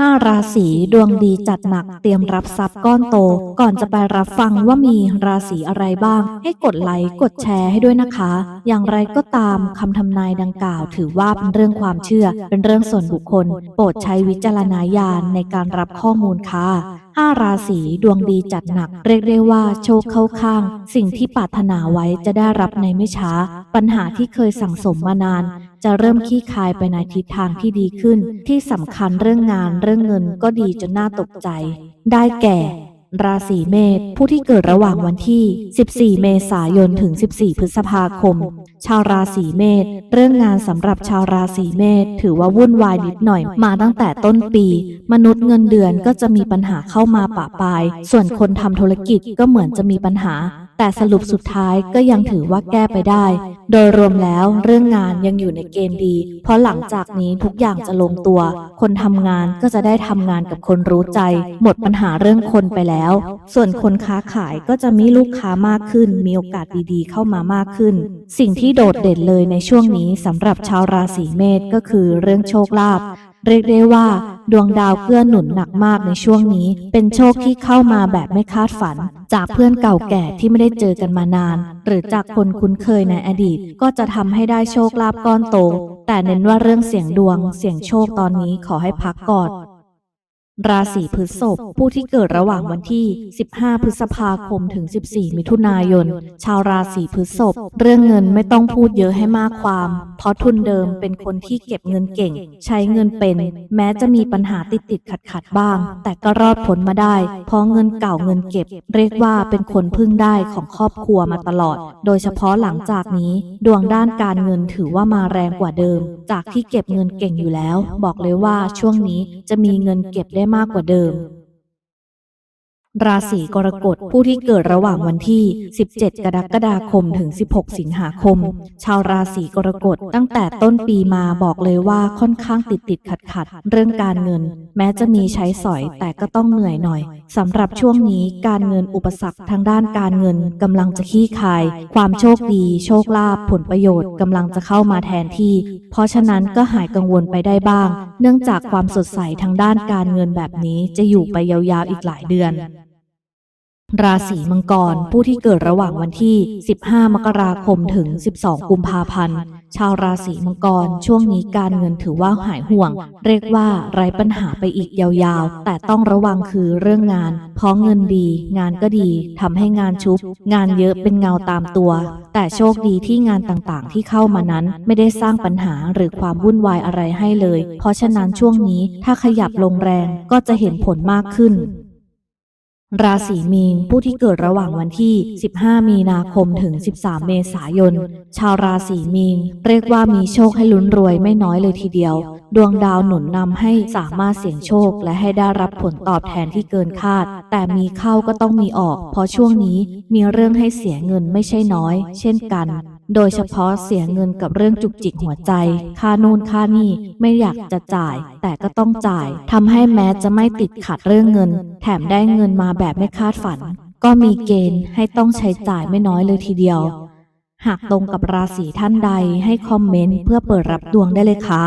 ห้าราศีดวงดีจัดหนักเตรียมรับทรัพย์ก้อนโต ก่อนจะไปรับฟังว่ามีราศีอะไรบ้าง ให้กดไลค์กดแชร์ให้ด้วยนะคะ อย่างไรก็ตามคำทำนายดังกล่าว ถือว่าเป็นเรื่องความเชื่อ เป็นเรื่องส่วนบุคคล โปรดใช้วิจารณญาณในการรับข้อมูลค่ะห้าราศีดวงดีจัดหนัก เรียกได้ว่าโชคเข้าข้าง สิ่งที่ปรารถนาไว้จะได้รับในไม่ช้า ปัญหาที่เคยสั่งสมมานาน จะเริ่มขี้คายไปในทิศทางที่ดีขึ้น ที่สำคัญเรื่องงานเรื่องเงินก็ดีจนน่าตกใจ ได้แก่ ราศีเมษผู้ที่เกิดระหว่างวันที่ 14 เมษายนถึง 14 พฤษภาคม ชาวราศีเมษเรื่องงานสำหรับชาวราศีเมษถือว่าวุ่นวายนิดหน่อยมาตั้งแต่ต้นปี มนุษย์เงินเดือนก็จะมีปัญหาเข้ามาปะปาย ส่วนคนทำธุรกิจก็เหมือนจะมีปัญหา แต่สรุปสุดท้ายก็ยังถือว่าแก้ไปได้ โดยรวมแล้วเรื่องงานยังอยู่ในเกณฑ์ดี เพราะหลังจากนี้ทุกอย่างจะลงตัว คนทำงานก็จะได้ทำงานกับคนรู้ใจ หมดปัญหาเรื่องคนไปแล้ว ส่วนคนค้าขายก็จะมีลูกค้ามากขึ้น มีโอกาสดีๆ เข้ามามากขึ้น สิ่งที่โดดเด่นเลยในช่วงนี้สำหรับชาวราศีเมษก็คือเรื่องโชคลาภ เรียกได้ว่า ดวงดาวเกื้อหนุนหนักมากในช่วงนี้ เป็นโชคที่เข้ามาแบบไม่คาดฝัน จากเพื่อนเก่าแก่ที่ไม่ได้เจอกันมานาน หรือจากคนคุ้นเคยในอดีต ก็จะทำให้ได้โชคลาภก้อนโต แต่เน้นว่าเรื่องเสียงดวง เสียงโชคตอนนี้ขอให้พักก่อน ราศีพฤษภผู้ที่เกิดระหว่างวันที่ 15 พฤษภาคมถึง 14 มิถุนายน ชาวราศีพฤษภเรื่องเงินไม่ต้องพูดเยอะให้มากความ เพราะทุนเดิมเป็นคนที่เก็บเงินเก่ง ใช้เงินเป็น แม้จะมีปัญหาติดติดขัดขัดบ้าง แต่ก็รอดพ้นมาได้ เพราะเงินเก่าเงินเก็บ เรียกว่าเป็นคนพึ่งได้ของครอบครัวมาตลอด โดยเฉพาะหลังจากนี้ ดวงด้านการเงินถือว่ามาแรงกว่าเดิม จากที่เก็บเงินเก่งอยู่แล้ว บอกเลยว่าช่วงนี้จะมีเงินเก็บได้มากกว่าเดิม ราศีกรกฎผู้ที่เกิดระหว่างวันที่ 17 กรกฎาคมถึง 16 สิงหาคม ชาวราศีกรกฎตั้งแต่ต้นปีมาบอกเลยว่าค่อนข้างติดติดขัดขัดเรื่องการเงิน แม้จะมีใช้สอยแต่ก็ต้องเหนื่อยหน่อยสำหรับช่วงนี้การเงินอุปสรรคทางด้านการเงินกำลังจะขี้คาย ความโชคดี โชคลาภผลประโยชน์กำลังจะเข้ามาแทนที่ เพราะฉะนั้นก็หายกังวลไปได้บ้าง เนื่องจากความสดใสทางด้านการเงินแบบนี้จะอยู่ไปยาวๆอีกหลายเดือน ราศีมังกร ผู้ที่เกิดระหว่างวันที่ 15 มกราคมถึง 12 กุมภาพันธ์ ชาวราศีมังกร ช่วงนี้การเงินถือว่าหายห่วง เรียกว่าไร้ปัญหาไปอีกยาวๆ แต่ต้องระวังคือเรื่องงาน เพราะเงินดี งานก็ดีทำให้งานชุบ งานเยอะเป็นเงาตามตัว แต่โชคดีที่งานต่างๆ ที่เข้ามานั้น ไม่ได้สร้างปัญหาหรือความวุ่นวายอะไรให้เลย เพราะฉะนั้นช่วงนี้ถ้าขยับลงแรงก็จะเห็นผลมากขึ้น ราศีมีนผู้ที่เกิดระหว่างวันที่ 15 มีนาคมถึง 13 เมษายน ชาวราศีมีนเรียกว่ามีโชคให้ลุ้นรวยไม่น้อยเลยทีเดียว ดวงดาวหนุนนำให้สามารถเสี่ยงโชคและให้ได้รับผลตอบแทนที่เกินคาด แต่มีเข้าก็ต้องมีออก เพราะช่วงนี้มีเรื่องให้เสียเงินไม่ใช่น้อย เช่นกัน โดยเฉพาะเสียเงินกับเรื่องจุกจิกหัวใจ ค่านู่นค่านี่ไม่อยากจะจ่าย แต่ก็ต้องจ่ายทำให้แม้จะไม่ติดขัดเรื่องเงิน แถมได้เงินมาแบบไม่คาดฝัน ก็มีเกณฑ์ให้ต้องใช้จ่ายไม่น้อยเลยทีเดียว หากตรงกับราศีท่านใดให้คอมเมนต์เพื่อเปิดรับดวงได้เลยค่ะ